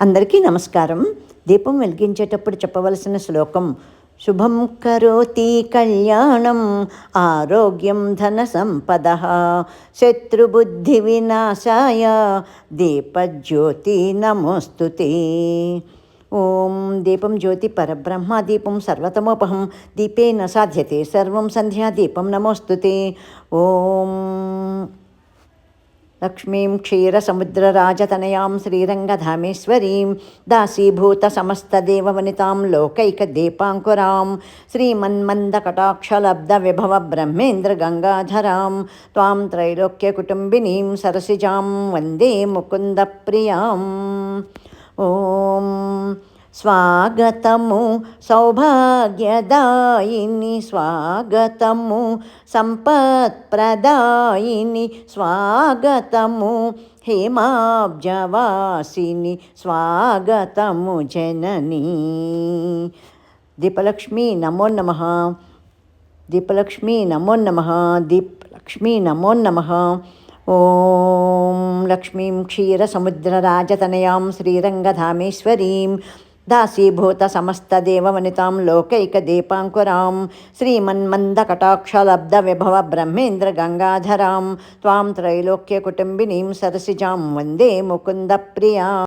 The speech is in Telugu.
అందరికీ నమస్కారం. దీపం వెలిగించేటప్పుడు చెప్పవలసిన శ్లోకం శుభం కరోతి కళ్యాణం ఆరోగ్యం ధన సంపద శత్రుబుద్ధి వినాశాయ దీపజ్యోతి నమోస్తుతే. ఓం దీపం జ్యోతి పరబ్రహ్మ దీపం సర్వతమోపహం న సాధ్యతే సర్వం సంధ్యా దీపం నమోస్తుతే. ఓం లక్ష్మీం క్షీరసముద్రరాజతనయాం శ్రీరంగధామేశ్వరీం దాసీభూతసమస్తదేవవనితాం లోకైకదీపాంకురాం శ్రీమన్మందకటాక్షలబ్ధవిభవ బ్రహ్మేంద్రగంగాధరాం త్వాం త్రైలోక్యకుటుంబినీం సరసిజాం వందే ముకుందప్రియాం ఓం స్వాగతము సౌభాగ్యదాయిని స్వాగతము సంపత్ప్రదాయిని స్వాగతము హేమాబ్జవాసిని స్వాగతము జనని. దీపలక్ష్మి నమో నమ. దీపలక్ష్మి నమో నమ. దీపలక్ష్మి నమో నమ. ఓం లక్ష్మీం క్షీరసముద్రరాజతనయాం శ్రీరంగధామేశ్వరీం దాసీభూత దాసీభూతసమస్తదేవవనితాం లోకైకదీపాంకురాం బ్రహ్మేంద్ర గంగాధరాం త్వాం త్రైలోక్యకుటుంబినీం సరసిజాం వందే ముకుంద ప్రియా